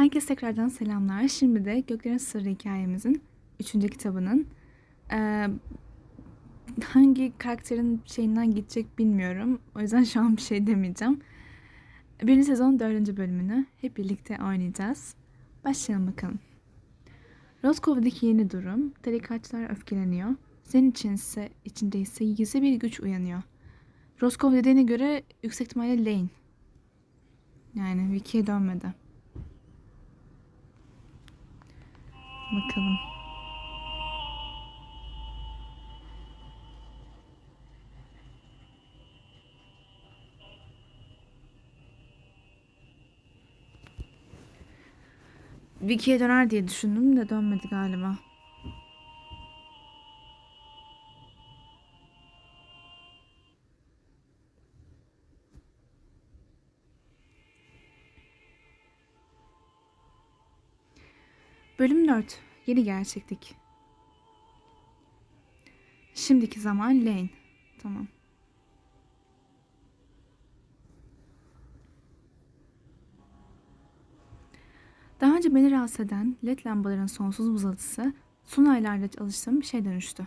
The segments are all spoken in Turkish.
Herkese tekrardan selamlar. Şimdi de Göklerin Sırrı hikayemizin 3. kitabının eee, hangi karakterin şeyinden gidecek bilmiyorum. O yüzden şu an bir şey demeyeceğim. Birinci sezon 4. bölümünü hep birlikte oynayacağız. Başlayalım bakalım. Roskova'daki yeni durum, tarikatçılar öfkeleniyor. Senin için ise, içinde ise gizli bir güç uyanıyor. Roskov dediğine göre yüksek ihtimalle Lane. Yani Vicky'ye dönmedi. Bakalım. Vicky'ye döner diye düşündüm de dönmedi galiba. Bölüm 4. Yeni gerçeklik. Şimdiki zaman Lane. Tamam. Daha önce beni rahatsız eden led lambaların sonsuz vızıltısı son aylarda alıştığım bir şey dönüştü.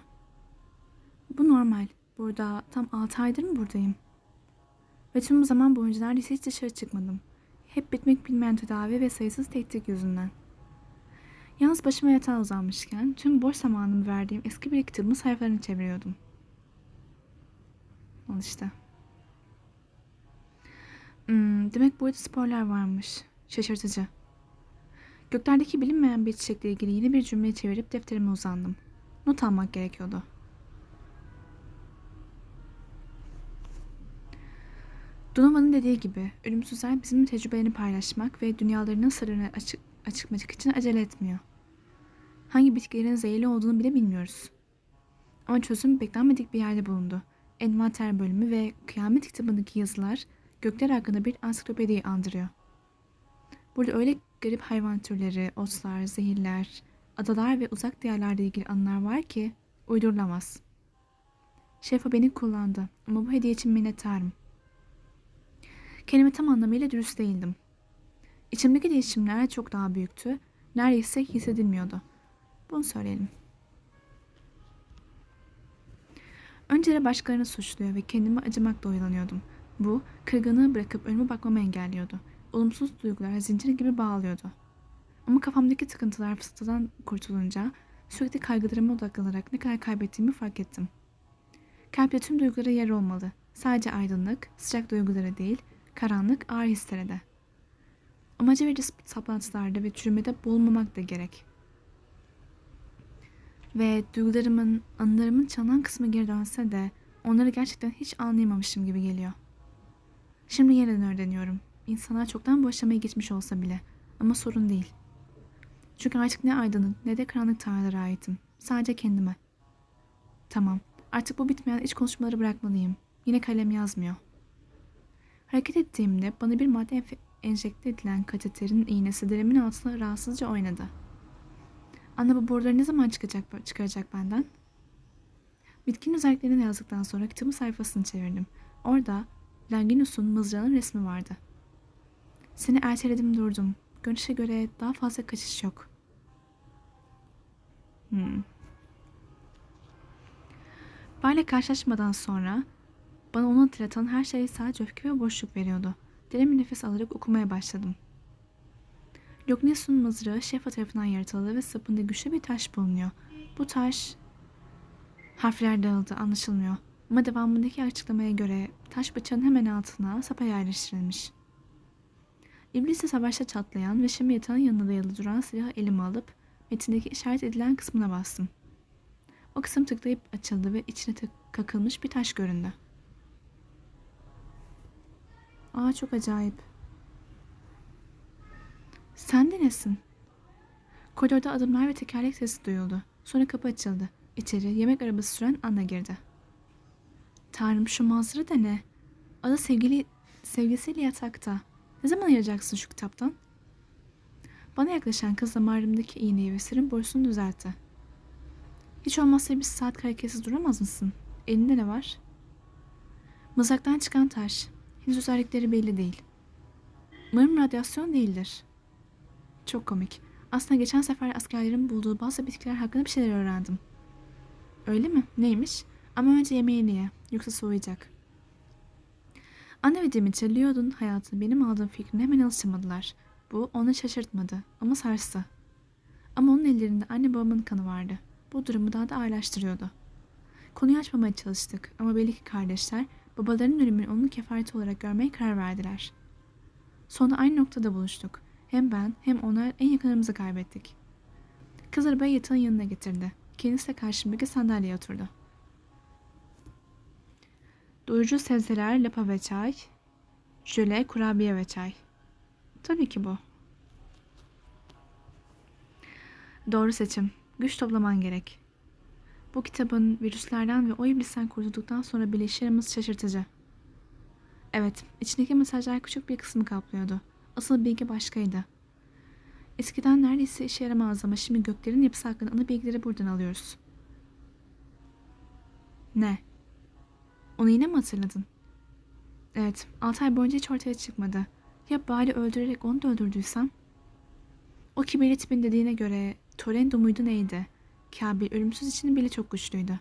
Bu normal. Burada tam 6 aydır mı buradayım? Ve tüm bu zaman boyunca neredeyse hiç dışarı çıkmadım. Hep bitmek bilmeyen tedavi ve sayısız tehdit yüzünden. Yalnız başıma yatağa uzanmışken tüm boş zamanımı verdiğim eski bir kitabımın sayfalarını çeviriyordum. Al işte. Hmm, demek burada sporlar varmış. Şaşırtıcı. Göklerdeki bilinmeyen bir çiçekle ilgili yeni bir cümle çevirip defterime uzandım. Not almak gerekiyordu. Donovan'ın dediği gibi ölümsüzler bizim tecrübelerini paylaşmak ve dünyalarının sırrını açık, açıklamak için acele etmiyor. Hangi bitkilerin zehirli olduğunu bile bilmiyoruz. Ama çözüm beklenmedik bir yerde bulundu. Envanter bölümü ve kıyamet kitabındaki yazılar gökler hakkında bir ansiklopediyi andırıyor. Burada öyle garip hayvan türleri, otlar, zehirler, adalar ve uzak diyarlarla ilgili anılar var ki uydurulamaz. Şefa beni kullandı ama bu hediye için minnettarım. Kendime tam anlamıyla dürüst değildim. İçimdeki değişimler çok daha büyüktü, neredeyse hissedilmiyordu. Bunu söyleyelim. Önceleri başkalarını suçluyor ve kendime acımakla oyalanıyordum. Bu, kırgınlığı bırakıp önüme bakmamı engelliyordu. Olumsuz duygular zincir gibi bağlıyordu. Ama kafamdaki tıkıntılar fısıltıdan kurtulunca sürekli kaygılarıma odaklanarak ne kadar kaybettiğimi fark ettim. Kalpte tüm duygulara yer olmalı. Sadece aydınlık, sıcak duygulara değil, karanlık, ağır hislere de. Amaca verici saplantılarda ve çürümede boğulmamak da gerek. Ve duygularımın, anılarımın çalınan kısmı geri dönse de onları gerçekten hiç anlayamamışım gibi geliyor. Şimdi yeniden öğreniyorum. İnsanlar çoktan bu aşamayı geçmiş olsa bile. Ama sorun değil. Çünkü artık ne aydınlık ne de karanlık tanrılara aitim. Sadece kendime. Tamam. Artık bu bitmeyen iç konuşmaları bırakmalıyım. Yine kalem yazmıyor. Hareket ettiğimde bana bir madde enjekte edilen kateterin iğnesi derimin altına rahatsızca oynadı. Anne bu boruları ne zaman çıkacak, çıkaracak benden? Bitkinin özelliklerini yazdıktan sonra kitabın sayfasını çevirdim. Orada Longinus'un mızrağının resmi vardı. Seni erteledim durdum. Görünüşe göre daha fazla kaçış yok. Hmm. Bayla karşılaşmadan sonra bana onu hatırlatan her şey sadece öfke ve boşluk veriyordu. Derin bir nefes alarak okumaya başladım. Logness'un mızrağı Şefa tarafından yaratıldı ve sapında güçlü bir taş bulunuyor. Bu taş... Harfler dağıldı, anlaşılmıyor. Ama devamındaki açıklamaya göre taş bıçağın hemen altına sapa yerleştirilmiş. İblisle savaşta çatlayan ve şimdi yatağın yanında dayalı duran silahı elime alıp metindeki işaret edilen kısmına bastım. O kısım tıklayıp açıldı ve içine kakılmış bir taş göründü. Aa çok acayip. Nesin? Koridorda adımlar ve tekerlek sesi duyuldu. Sonra kapı açıldı. İçeri yemek arabası süren Anna girdi. Tanrım şu manzara da ne? Ada sevgili, sevgisiyle yatakta. Ne zaman ayıracaksın şu kitaptan? Bana yaklaşan kız damarımdaki iğneyi ve serin borusunu düzeltti. Hiç olmazsa bir saat hareketsiz duramaz mısın? Elinde ne var? Mızraktan çıkan taş. Henüz özellikleri belli değil. Umarım radyasyon değildir. Çok komik. Aslında geçen sefer askerlerin bulduğu bazı bitkiler hakkında bir şeyler öğrendim. Öyle mi? Neymiş? Ama önce yemeğini ye. Yoksa soğuyacak. Anne ve Dimitri Lyod'un hayatını benim aldığım fikrine hemen alışamadılar. Bu onu şaşırtmadı ama sarstı. Ama onun ellerinde anne babamın kanı vardı. Bu durumu daha da ağırlaştırıyordu. Konuyu açmamaya çalıştık ama belli ki kardeşler babalarının ölümünü onun kefareti olarak görmeye karar verdiler. Sonra aynı noktada buluştuk. Hem ben hem onlar en yakınlarımızı kaybettik. Kız arabayı yatağın yanına getirdi. Kendisi de karşımdaki sandalyeye oturdu. Doyurucu sebzeler, lapa ve çay. Jöle, kurabiye ve çay. Tabii ki bu. Doğru seçim. Güç toplaman gerek. Bu kitabın virüslerden ve o iblisten kurtulduktan sonra bile işlerimiz şaşırtıcı. Evet, içindeki mesajlar küçük bir kısmı kaplıyordu. Asıl bilgi başkaydı. Eskiden neredeyse işe yaramaz ama şimdi göklerin yapısı hakkında ana bilgileri buradan alıyoruz. Ne? Onu yine mi hatırladın? Evet, 6 ay boyunca hiç ortaya çıkmadı. Ya bari öldürerek onu da öldürdüysem? O kibirli tipin dediğine göre Torendo muydu neydi? Kabil ölümsüz için bile çok güçlüydü.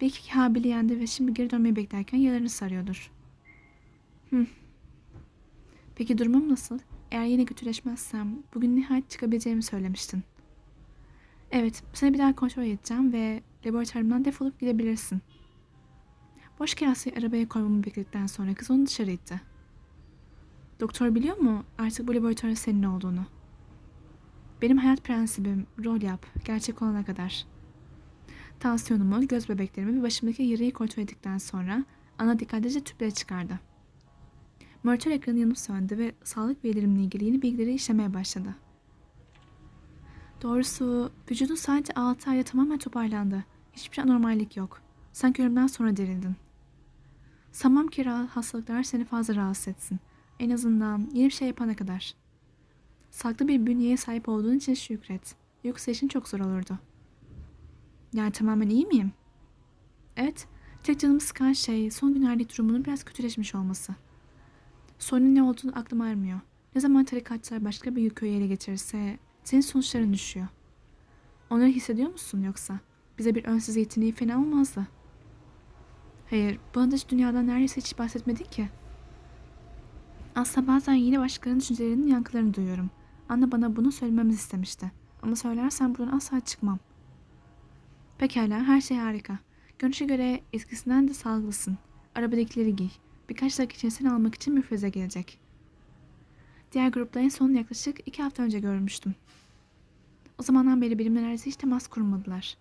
Belki Kabil'i yendi ve şimdi geri dönmeyi beklerken yalarını sarıyordur. Hı. Peki durumum nasıl? Eğer yine kötüleşmezsem bugün nihayet çıkabileceğimi söylemiştin. Evet, seni bir daha kontrol edeceğim ve laboratuvarımdan defolup gidebilirsin. Boş kasayı arabaya koymamı bekledikten sonra kız onu dışarı itti. Doktor biliyor mu artık bu laboratuvarın senin olduğunu? Benim hayat prensibim rol yap, gerçek olana kadar. Tansiyonumu, göz bebeklerimi ve başımdaki yarayı kontrol ettikten sonra ana dikkatlice tüpleri çıkardı. Monitör ekranı yanıp söndü ve sağlık verilerimle ilgili yeni bilgileri işlemeye başladı. Doğrusu vücudun sadece 6 ayda tamamen toparlandı. Hiçbir anormallik yok. Sanki ölümden sonra dirildin. Sanmam ki hastalıklar seni fazla rahatsız etsin. En azından yeni bir şey yapana kadar. Saklı bir bünyeye sahip olduğun için şükret. Yoksa işin çok zor olurdu. Yani tamamen iyi miyim? Evet. Tek canımı sıkan şey son günlerdeki durumunun biraz kötüleşmiş olması. Sorunun ne olduğunu aklıma ermiyor. Ne zaman tarikatçılar başka bir yükü ele getirirse senin sonuçların düşüyor. Onları hissediyor musun yoksa? Bize bir önsüz yeteneği fena olmazdı. Hayır, bana dış dünyadan neredeyse hiç bahsetmedin ki. Aslında bazen yine başkalarının düşüncelerinin yankılarını duyuyorum. Anne bana bunu söylememizi istemişti. Ama söylersen buradan asla çıkmam. Pekala, her şey harika. Görünüşe göre eskisinden de sağlıklısın. Arabadakileri giy. Birkaç dakika için seni almak için müfreze gelecek. Diğer grupla en son yaklaşık iki hafta önce görmüştüm. O zamandan beri benimle neredeyse hiç temas kurmadılar.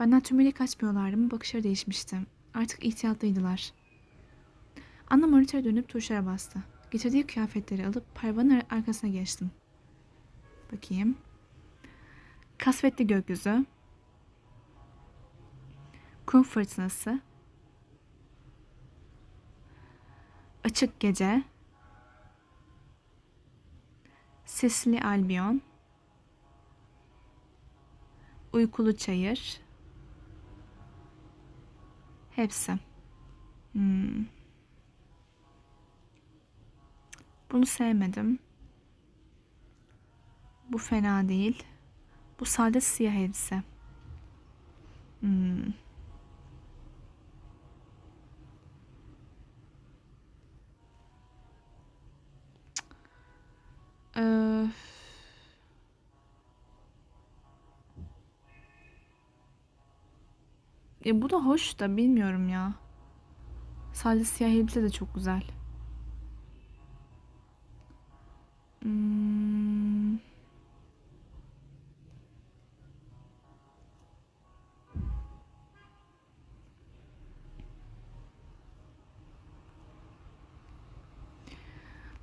Benden tümüyle kaçmıyorlardı ama bakışları değişmişti. Artık ihtiyatlıydılar. Anna monitöre dönüp tuşlara bastı. Getirdiği kıyafetleri alıp paravanın arkasına geçtim. Bakayım. Kasvetli gökyüzü. Kum fırtınası. Açık gece. Sisli Albion. Uykulu çayır. Hepsi. Hmm. Bunu sevmedim. Bu fena değil. Bu sade siyah elbise. Hmm. Ee, ya bu da hoş da bilmiyorum ya. Sade siyah elbise de çok güzel. Hmm.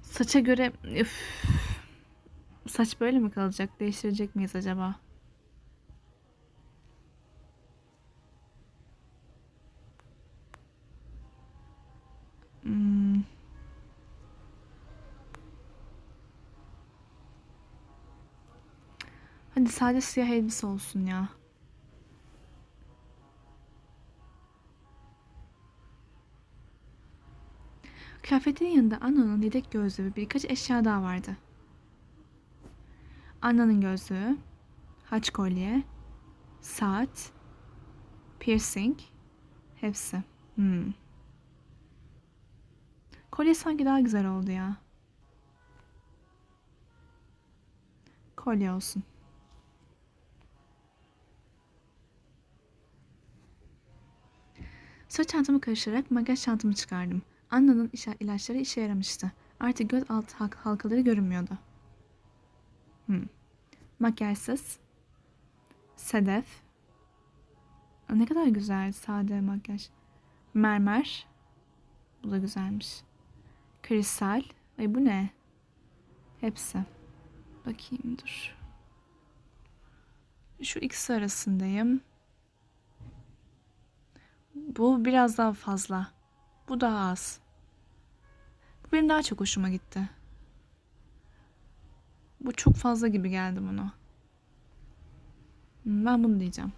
Saça göre üf, saç böyle mi kalacak? Değiştirecek miyiz acaba? Hmm. Hadi sadece siyah elbise olsun ya. Kıyafetin yanında Anna'nın yedek gözlüğü ve birkaç eşya daha vardı. Anna'nın gözlüğü, haç kolye, saat, piercing, hepsi. Hmm. Kolye sanki daha güzel oldu ya. Kolye olsun. Sırt çantamı karıştırarak makyaj çantamı çıkardım. Anna'nın ilaçları işe yaramıştı. Artık göz altı halk- halkaları görünmüyordu. Hmm. Makyajsız. Sedef. Ne kadar güzel sade makyaj. Mermer. Bu da güzelmiş. Kristal. Ay bu ne? Hepsi. Bakayım dur. Şu ikisi arasındayım. Bu biraz daha fazla. Bu daha az. Bu benim daha çok hoşuma gitti. Bu çok fazla gibi geldi bana. Ben bunu diyeceğim.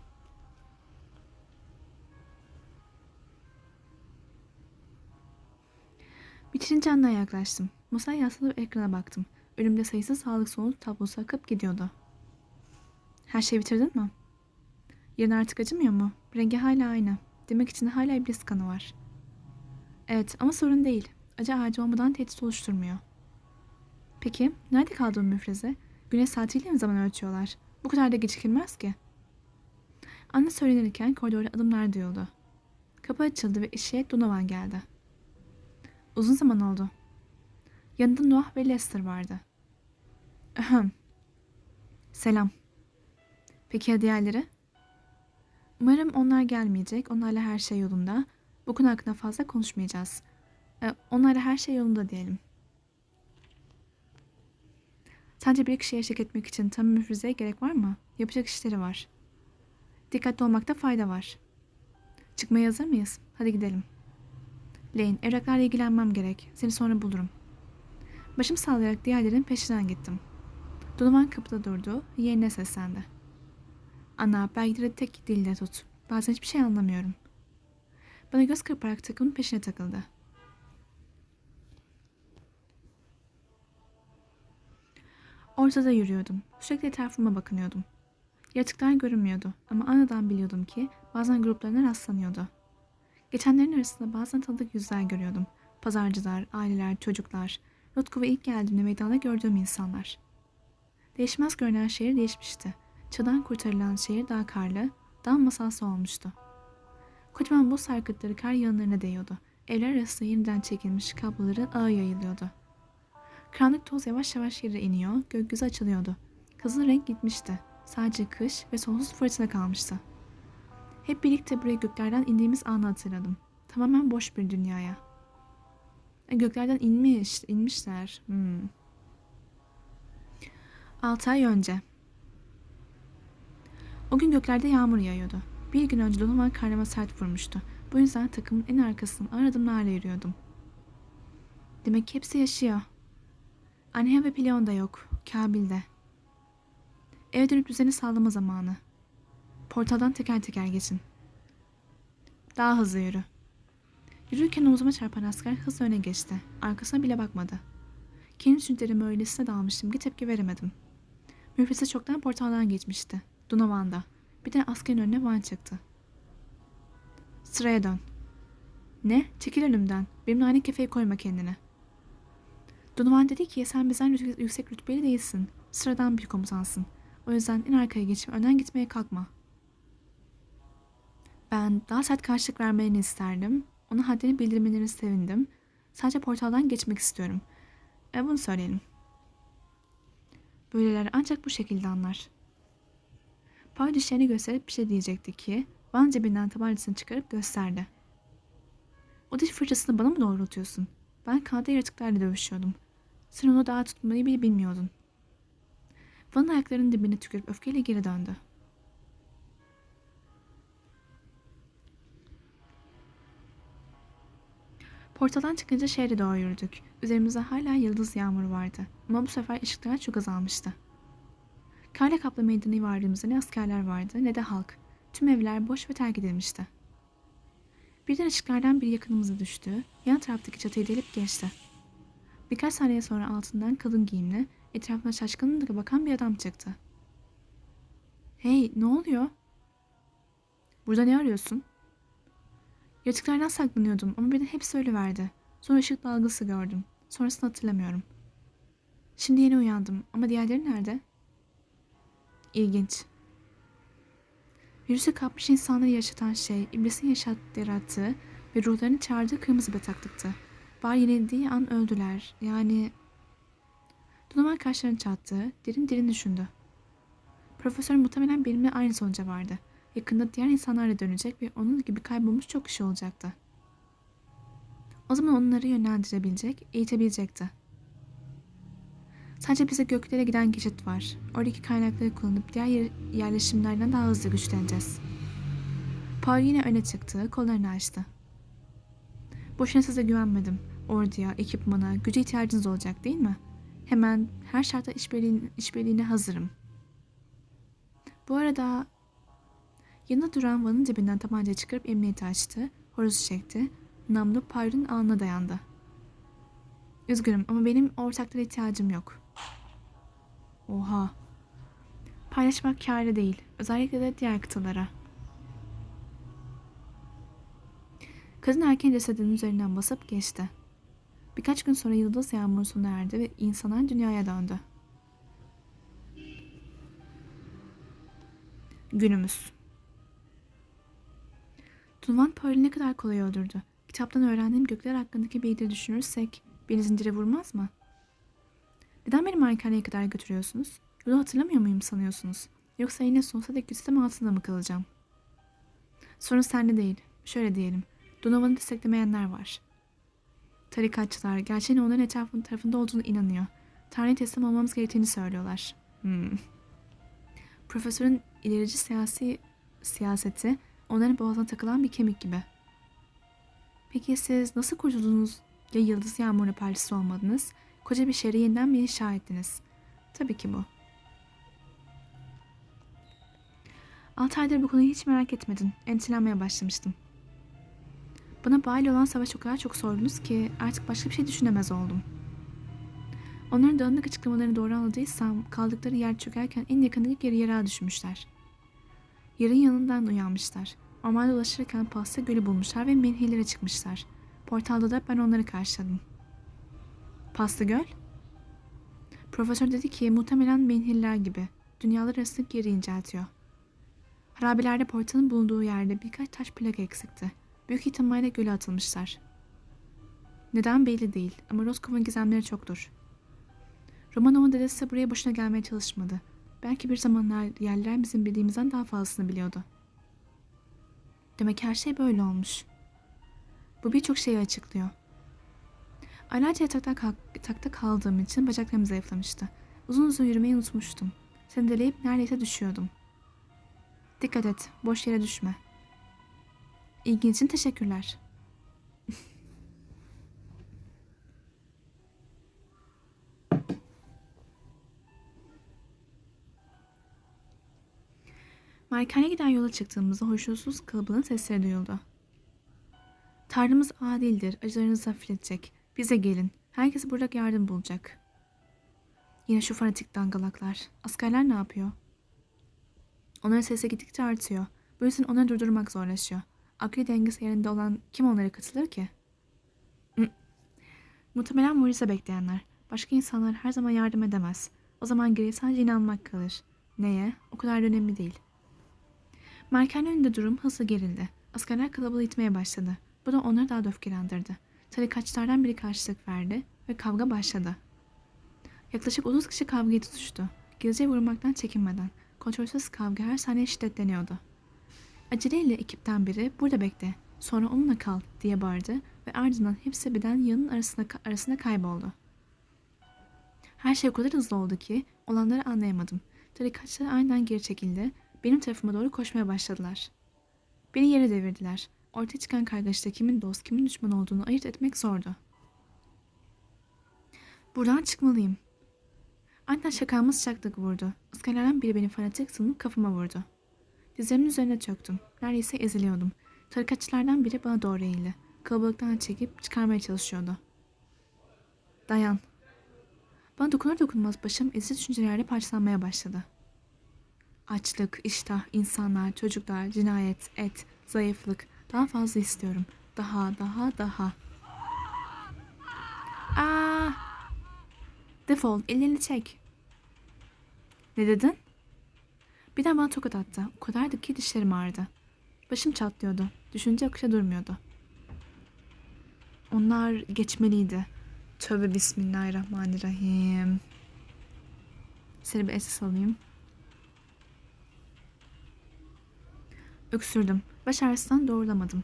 Bitirince Anna'ya yaklaştım. Masaya yaslanıp ekrana baktım. Önümde sayısız sağlık sonuç tablosu akıp gidiyordu. Her şeyi bitirdin mi? Yarın artık acımıyor mu? Rengi hala aynı. Demek içinde hala iblis kanı var. Evet ama sorun değil. Acı ağacı olmadan tehdit oluşturmuyor. Peki nerede kaldı o müfreze? Güneş saatiyle mi zaman ölçüyorlar? Bu kadar da gecikilmez ki. Anne söylenirken koridorda adımlar duyuldu. Kapı açıldı ve işe Donovan geldi. Uzun zaman oldu. Yanında Noah ve Lester vardı. Ahem. Selam. Peki ya diğerleri? Umarım onlar gelmeyecek. Onlarla her şey yolunda. Bu konu hakkında fazla konuşmayacağız. Ee, onlarla her şey yolunda diyelim. Sence bir kişiye eşlik etmek için tam müfrezeye gerek var mı? Yapacak işleri var. Dikkatli olmakta fayda var. Çıkmaya hazır mıyız? Hadi gidelim. Lane, evraklarla ilgilenmem gerek. Seni sonra bulurum. Başım sallayarak diğerlerinin peşinden gittim. Donovan kapıda durdu, yeğenine seslendi. Ana, belgeleri tek dilde tut. Bazen hiçbir şey anlamıyorum. Bana göz kırparak takımın peşine takıldı. Ortada yürüyordum. Sürekli etrafıma bakınıyordum. Yaratıklar görünmüyordu ama anadan biliyordum ki bazen gruplarına rastlanıyordu. Geçenlerin arasında bazen tanıdık yüzler görüyordum. Pazarcılar, aileler, çocuklar, Rotkov'a ilk geldiğimde meydanda gördüğüm insanlar. Değişmez görünen şehir değişmişti. Çadan kurtarılan şehir daha karlı, daha masalsı olmuştu. Kocaman buz sarkıtları kar yağınlarına değiyordu. Evler arasında yeniden çekilmiş kabloları ağa yayılıyordu. Karanlık toz yavaş yavaş yere iniyor, gökyüzü açılıyordu. Kızıl renk gitmişti. Sadece kış ve sonsuz fırtına kalmıştı. Hep birlikte buraya göklerden indiğimiz anı hatırladım. Tamamen boş bir dünyaya. E, göklerden inmiş, inmişler. Hmm. Altı ay önce. O gün göklerde yağmur yağıyordu. Bir gün önce Donovan karnıma sert vurmuştu. Bu yüzden takımın en arkasından ağır adımlarla yürüyordum. Demek hepsi yaşıyor. Annem ve Pilion da yok. Kabil'de. Eve dönüp düzeni sağlama zamanı. Portaldan teker teker geçin. Daha hızlı yürü. Yürürken omzuma çarpan asker hızla öne geçti. Arkasına bile bakmadı. Kendi düşüncelerime öylesine dalmıştım ki tepki veremedim. Müfrese çoktan portaldan geçmişti. Donovan'da. Bir de askerin önüne Van çıktı. Sıraya dön. Ne? Çekil önümden. Benimle aynı kefeye koyma kendini. Donovan dedi ki sen bizden yük- yüksek rütbeli değilsin. Sıradan bir komutansın. O yüzden en arkaya geçip önden gitmeye kalkma. Ben daha sert karşılık vermelerini isterdim. Ona haddini bildirmelerini sevindim. Sadece portaldan geçmek istiyorum. E bunu söyleyelim. Böyleler ancak bu şekilde anlar. Pay dişlerini gösterip bir şey diyecekti ki Van cebinden tabancasını çıkarıp gösterdi. O diş fırçasını bana mı doğrultuyorsun? Ben kanada yaratıklarla dövüşüyordum. Sen onu daha tutmayı bile bilmiyordun. Van'ın ayaklarının dibine tükürüp öfkeyle geri döndü. Portaldan çıkınca şehre doğru yürüdük. Üzerimizde hala yıldız yağmuru vardı. Ama bu sefer ışıklar çok azalmıştı. Karla kaplı meydanı vardığımızda ne askerler vardı ne de halk. Tüm evler boş ve terk edilmişti. Birden ışıklardan biri yakınımıza düştü. Yan taraftaki çatıyı delip geçti. Birkaç saniye sonra altından kalın giyimli, etrafına şaşkınlıkla bakan bir adam çıktı. Hey, ne oluyor? Burada ne arıyorsun? Yatıklardan saklanıyordum ama birden hepsi ölüverdi. Sonra ışık dalgası gördüm. Sonrasını hatırlamıyorum. Şimdi yeni uyandım ama diğerleri nerede? İlginç. Virüsü kapmış insanları yaşatan şey, iblisin yaşat, yarattığı ve ruhlarını çağırdığı kırmızı bataklıktı. Var yenildiği an öldüler. Yani... Donovan kaşlarını çattı, derin derin düşündü. Profesör muhtemelen benimle aynı sonuca vardı. Yakında diğer insanlarla dönecek ve onun gibi kaybolmuş çok kişi olacaktı. O zaman onları yönlendirebilecek, eğitebilecekti. Sadece bize göklere giden geçit var. Oradaki kaynakları kullanıp diğer yer- yerleşimlerden daha hızlı güçleneceğiz. Paul yine öne çıktı, kollarını açtı. Boşuna size güvenmedim. Orduya, ekipmana, güce ihtiyacınız olacak değil mi? Hemen her şartta işbirliğine, işbirliğine hazırım. Bu arada yanında duran Van'ın cebinden tabanca çıkarıp emniyeti açtı, horozu çekti, namlu Paul'un alnına dayandı. Üzgünüm ama benim ortaklara ihtiyacım yok. Oha. Paylaşmak kârlı değil. Özellikle de diğer kıtalara. Kadın erken cesedinin üzerinden basıp geçti. Birkaç gün sonra yıldız yağmuru sona erdi ve insanlar dünyaya döndü. Günümüz. Tunvan Pearl'ü ne kadar kolay öldürdü. Kitaptan öğrendiğim gökler hakkındaki bilgileri düşünürsek beni zincire vurmaz mı? Neden beni malikaneye kadar götürüyorsunuz? Yolu hatırlamıyor muyum sanıyorsunuz? Yoksa yine sonsuza dek sistem altında mı kalacağım? Sorun sende değil. Şöyle diyelim. Donovan'ı desteklemeyenler var. Tarikatçılar gerçeğin onların etrafının tarafında olduğunu inanıyor. Tanrı'ya teslim olmamız gerektiğini söylüyorlar. Hmm. Profesörün ilerici siyasi siyaseti onların boğazına takılan bir kemik gibi. Peki siz nasıl kurtuldunuz ya yıldız yağmuruna parçası olmadınız, koca bir şehri yeniden mi inşa ettiniz? Tabii ki bu. Altı aydır bu konuyu hiç merak etmedin. Endişelenmeye başlamıştım. Bana bağlı olan savaş o kadar çok sordunuz ki artık başka bir şey düşünemez oldum. Onların dağınık açıklamalarını doğru anladıysam kaldıkları yer çökerken en yakındaki geri yere düşmüşler. Yarın yanından uyanmışlar. Ormanda dolaşırken pasta gölü bulmuşlar ve menhillere çıkmışlar. Portalda da ben onları karşıladım. Pasta göl? Profesör dedi ki muhtemelen menhiller gibi. Dünyalar arasındaki yeri inceltiyor. Harabelerde portalın bulunduğu yerde birkaç taş plak eksikti. Büyük ihtimalle göle atılmışlar. Neden belli değil ama Roskov'un gizemleri çoktur. Romanov'un dedesi buraya boşuna gelmeye çalışmadı. Belki bir zamanlar yerler bizim bildiğimizden daha fazlasını biliyordu. Demek her şey böyle olmuş. Bu birçok şeyi açıklıyor. Aylarca yatakta, kalk, yatakta kaldığım için bacaklarım zayıflamıştı. Uzun uzun yürümeyi unutmuştum. Sendeleyip neredeyse düşüyordum. Dikkat et, boş yere düşme. İlgin için teşekkürler. Marikane giden yola çıktığımızda hoşnutsuz kalabalığın sesleri duyuldu. Tanrımız adildir, acılarınızı hafifletecek. Bize gelin, herkes burada yardım bulacak. Yine şu fanatik dangalaklar. Askerler ne yapıyor? Onların sesi gittikçe artıyor. Bu yüzden onları durdurmak zorlaşıyor. Akli dengesi yerinde olan kim onlara katılır ki? Muhtemelen mucize bekleyenler. Başka insanlar her zaman yardım edemez. O zaman geriye sadece inanmak kalır. Neye? O kadar da önemli değil. Merkezin önünde durum hızlı gerildi. Askerler kalabalığı itmeye başladı. Bu da onları daha da öfkelendirdi. Tarikatçılardan biri karşılık verdi ve kavga başladı. Yaklaşık 30 kişi kavgayı tutuştu. Gizlice vurmaktan çekinmeden. Kontrolsüz kavga her saniye şiddetleniyordu. Aceleyle ekipten biri burada bekle, sonra onunla kal diye bağırdı ve ardından hepsi birden yanın arasında, arasında kayboldu. Her şey o kadar hızlı oldu ki olanları anlayamadım. Tarikatçılar aniden geri çekildi, benim tarafıma doğru koşmaya başladılar. Beni yere devirdiler. Ortaya çıkan kargaşta kimin dost kimin düşman olduğunu ayırt etmek zordu. Buradan çıkmalıyım. Aniden şakamı sıcaklık vurdu. Askerlerden biri beni fanatik sanıp kafama vurdu. Dizlerimin üzerine çöktüm. Neredeyse eziliyordum. Tarikatçılardan biri bana doğru eğildi. Kalabalıktan çekip çıkarmaya çalışıyordu. Dayan. Bana dokunur dokunmaz başım ezici düşüncelerle parçalanmaya başladı. Açlık, iştah, insanlar, çocuklar, cinayet, et, zayıflık. Daha fazla istiyorum. Daha, daha, daha. Aa! Defol, ellerini çek. Ne dedin? Birden bana tokat attı. O kadardı ki dişlerim ağrıdı. Başım çatlıyordu. Düşünce akışa durmuyordu. Onlar geçmeliydi. Tövbe bismillahirrahmanirrahim. Seni bir esas alayım. Öksürdüm. Baş ağrısından doğrulamadım.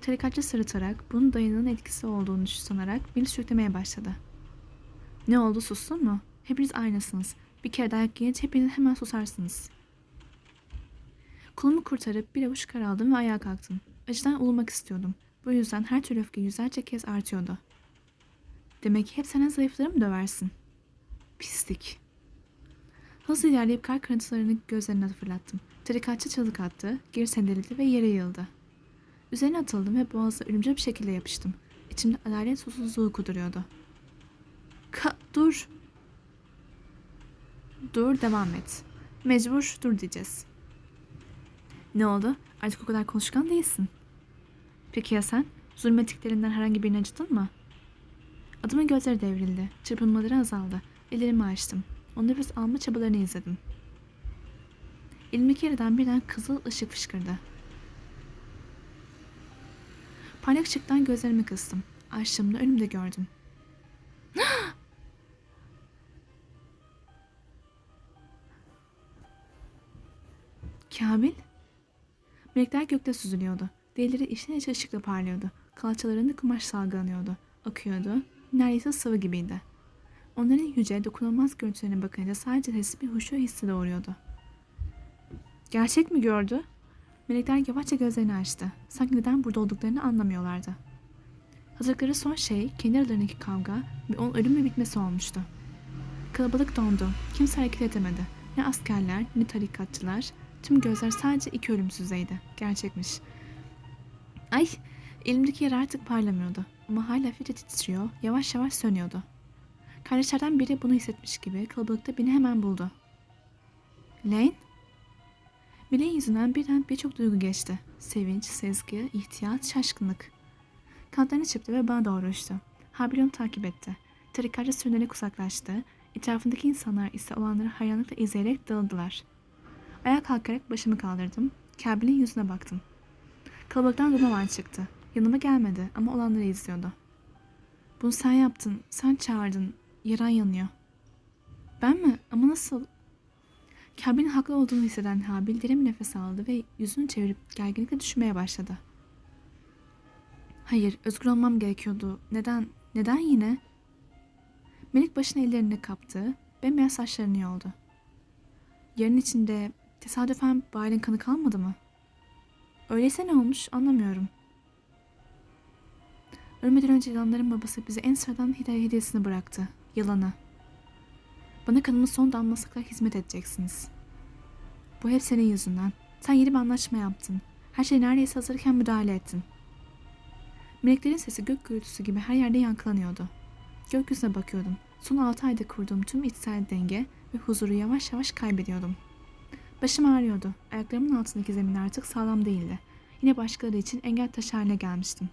Tarikatçı sırıtarak bunun dayının etkisi olduğunu sanarak beni sürüklemeye başladı. Ne oldu sustun mu? Hepiniz aynısınız. Bir kere dayak yiyince hepiniz hemen susarsınız. Kolumu kurtarıp bir avuç kar aldım ve ayağa kalktım. Acıdan ulumak istiyordum. Bu yüzden her türlü öfke yüzlerce kez artıyordu. Demek ki hep sen en zayıfları mı döversin? Pislik. Hızlı ilerleyip kar kırıntılarını gözlerine fırlattım. Tarikatçı çalık attı, geri sendeledi ve yere yığıldı. Üzerine atıldım ve boğazına ölümcül bir şekilde yapıştım. İçimde adalet susuzluğu kuduruyordu. Ka dur. Dur devam et. Mecbur dur diyeceğiz. Ne oldu? Artık o kadar konuşkan değilsin. Peki ya sen? Zulmettiklerinden herhangi birini acıdın mı? Adımın gözleri devrildi. Çırpınmaları azaldı. Ellerimi açtım. Onu nefes alma çabalarını izledim. Elimdeki yerden birden kızıl ışık fışkırdı. Panik ışıktan gözlerimi kıstım. Açtığımda önümde gördüm. Kabil? Melekler gökte süzülüyordu. Delileri içine içe ışıkla parlıyordu. Kalçalarında kumaş salgılanıyordu. Akıyordu. Neredeyse sıvı gibiydi. Onların yüce, dokunulmaz görüntülerine bakınca sadece sessiz bir huşu hissi doğuruyordu. Gerçek mi gördü? Melekler yavaşça gözlerini açtı. Sanki neden burada olduklarını anlamıyorlardı. Hazırlıkları son şey kendi aralarındaki kavga ve onun ölümle bitmesi olmuştu. Kalabalık dondu. Kimse hareket edemedi. Ne askerler ne tarikatçılar. Tüm gözler sadece iki ölümsüzdeydi. Gerçekmiş. Ay! Elimdeki yer artık parlamıyordu. Ama hala hafifçe titriyor, yavaş yavaş sönüyordu. Kardeşlerden biri bunu hissetmiş gibi kalabalıkta beni hemen buldu. Lane? Meleğin yüzünden birden birçok duygu geçti. Sevinç, sezgi, ihtiyat, şaşkınlık. Kanatlarını çıktı ve bana doğru uçtu. Habil onu takip etti. Tarikatça sürünerek uzaklaştı. Etrafındaki insanlar ise olanları hayranlıkla izleyerek dağıldılar. Ayağa kalkarak başımı kaldırdım. Kabil'in yüzüne baktım. Kalabalıktan Donovan çıktı. Yanıma gelmedi ama olanları izliyordu. Bunu sen yaptın, sen çağırdın. Yaran yanıyor. Ben mi? Ama nasıl? Kabil'in haklı olduğunu hisseden Habil derin bir nefes aldı ve yüzünü çevirip gerginlikle düşünmeye başladı. Hayır, özgür olmam gerekiyordu. Neden? Neden yine? Melik başını ellerine kaptı, bembeyaz saçlarını yoldu. Yarın içinde tesadüfen Bahar'ın kanı kalmadı mı? Öyleyse ne olmuş anlamıyorum. Ölmeden önce yılanların babası bize en sıradan hediye hediyesini bıraktı. Yılanı. Bana kanımın son damlasına kadar hizmet edeceksiniz. Bu hep senin yüzünden. Sen yeni bir anlaşma yaptın. Her şey neredeyse hazırken müdahale ettin. Meleklerin sesi gök gürültüsü gibi her yerde yankılanıyordu. Gökyüzüne bakıyordum. Son altı ayda kurduğum tüm içsel denge ve huzuru yavaş yavaş kaybediyordum. Başım ağrıyordu. Ayaklarımın altındaki zemin artık sağlam değildi. Yine başkaları için engel taşı haline gelmiştim.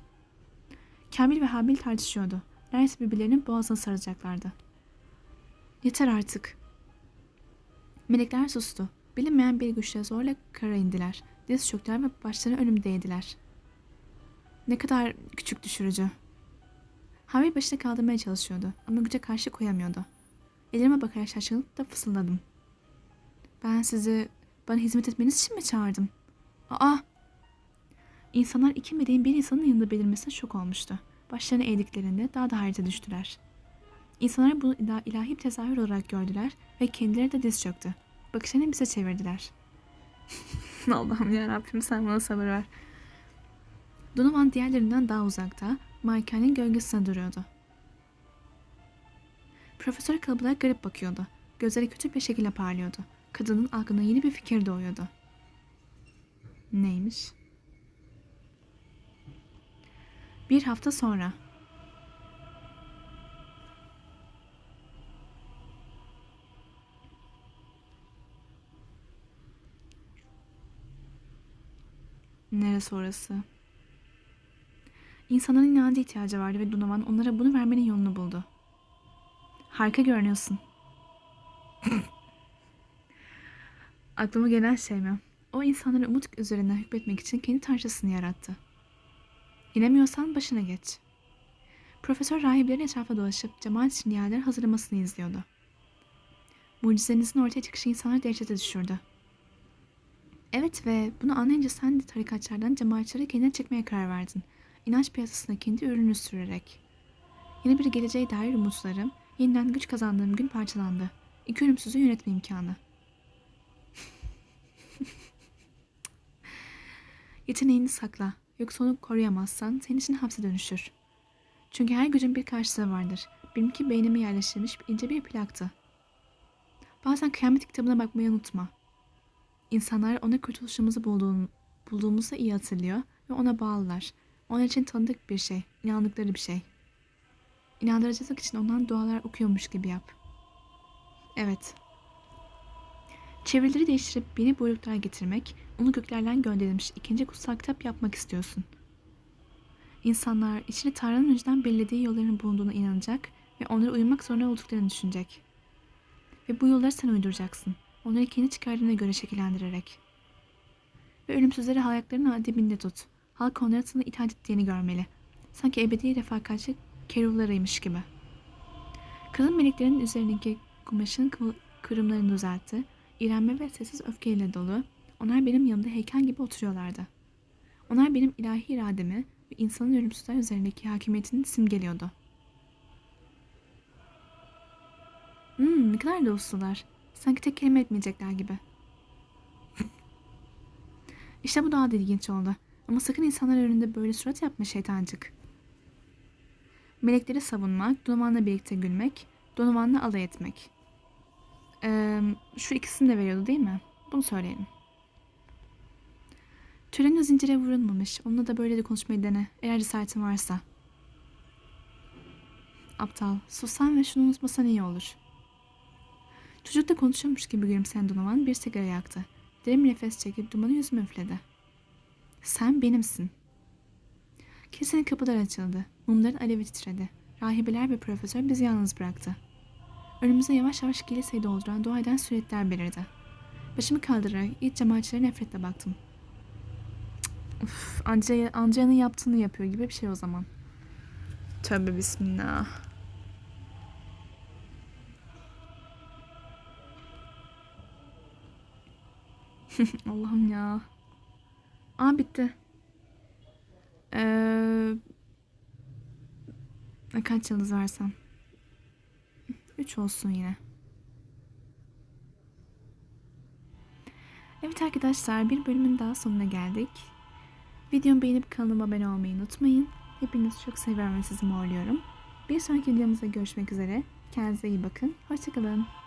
Kamil ve Habil tartışıyordu. Neredeyse birbirlerinin boğazına saracaklardı. Yeter artık. Melekler sustu. Bilinmeyen bir güçle zorla kara indiler. Diz çöktüler ve başlarına ölüm değdiler. Ne kadar küçük düşürücü. Habil başını kaldırmaya çalışıyordu ama güce karşı koyamıyordu. Ellerime bakarak şaşkınlıkla da fısıldadım. Ben sizi bana hizmet etmeniz için mi çağırdım? Aa! İnsanlar iki meleğin bir insanın yanında belirmesine şok olmuştu. Başlarını eğdiklerinde daha da hayrete düştüler. İnsanlar bunu ila- ilahi bir tezahür olarak gördüler ve kendileri de diz çöktü. Bakışlarını bize çevirdiler. Allah'ım ya Rabbim sen bana sabır ver. Donovan diğerlerinden daha uzakta, Mike'nin gölgesine duruyordu. Profesör kalabalığa garip bakıyordu. Gözleri kötü bir şekilde parlıyordu kadının aklına yeni bir fikir doğuyordu. Neymiş? Bir hafta sonra Neresi orası? İnsanların inancı ihtiyacı vardı ve Donovan onlara bunu vermenin yolunu buldu. Harika görünüyorsun. Aklıma gelen şey mi? O insanlara umut üzerinden hükmetmek için kendi tanrısını yarattı. İnemiyorsan başına geç. Profesör rahiplerin etrafa dolaşıp cemaat için yerler hazırlamasını izliyordu. Mucizenizin ortaya çıkışı insanları dehşete düşürdü. Evet ve bunu anlayınca sen de tarikatçılardan cemaatçileri kendine çekmeye karar verdin. İnanç piyasasına kendi ürünü sürerek. Yeni bir geleceğe dair umutlarım, yeniden güç kazandığım gün parçalandı. İki ölümsüzü yönetme imkanı. Yeteneğini sakla. Yoksa onu koruyamazsan senin için hapse dönüşür. Çünkü her gücün bir karşılığı vardır. Benimki beynime yerleştirilmiş ince bir plaktı. Bazen kıyamet kitabına bakmayı unutma. İnsanlar ona kurtuluşumuzu bulduğun, bulduğumuzu iyi hatırlıyor ve ona bağlılar. Onun için tanıdık bir şey, inandıkları bir şey. İnandırıcılık için ondan dualar okuyormuş gibi yap. Evet. Çevreleri değiştirip yeni buyruklar getirmek, onu göklerden gönderilmiş ikinci kutsal kitap yapmak istiyorsun. İnsanlar içinde Tanrı'nın önceden belirlediği yolların bulunduğuna inanacak ve onlara uymak zorunda olduklarını düşünecek. Ve bu yolları sen uyduracaksın. Onları kendi çıkarlarına göre şekillendirerek. Ve ölümsüzleri hayatlarının dibinde tut. Halk onlara sana itaat ettiğini görmeli. Sanki ebedi refakatçi keruvlarıymış gibi. Kadın meleklerin üzerindeki kumaşın kırımlarını düzeltti. İğrenme ve sessiz öfkeyle dolu. Onlar benim yanımda heykel gibi oturuyorlardı. Onlar benim ilahi irademi ve insanın ölümsüzler üzerindeki hakimiyetini simgeliyordu. Hmm, ne kadar da uslular. Sanki tek kelime etmeyecekler gibi. işte bu daha da ilginç oldu. Ama sakın insanlar önünde böyle surat yapma şeytancık. Melekleri savunmak, Donovan'la birlikte gülmek, Donovan'la alay etmek. Şu ikisini de veriyordu değil mi? Bunu söyleyelim. Türeno zincire vurulmamış. Onunla da böyle de konuşmayı dene. Eğer cesaretin varsa. Aptal. Sussan ve şunu unutmasan iyi olur. Çocukla konuşuyormuş gibi gülümseyen Donovan bir sigara yaktı. Derin nefes çekip dumanı yüzüme üfledi. Sen benimsin. Kilisenin kapıları açıldı. Mumların alevi titredi. Rahibeler ve profesör bizi yalnız bıraktı. Aramıza yavaş yavaş geli dolduran dua eden suretler belirdi. Başımı kaldırarak iç cemaatçilere nefretle baktım. Uf, anca, ancanın yaptığını yapıyor gibi bir şey o zaman. Tövbe bismillah. Allah'ım ya. Aa bitti. Ee, kaç yıldız versen? 3 olsun yine. Evet arkadaşlar bir bölümün daha sonuna geldik. Videomu beğenip kanalıma abone olmayı unutmayın. Hepinizi çok seviyorum ve sizi morluyorum. Bir sonraki videomuzda görüşmek üzere. Kendinize iyi bakın. Hoşçakalın.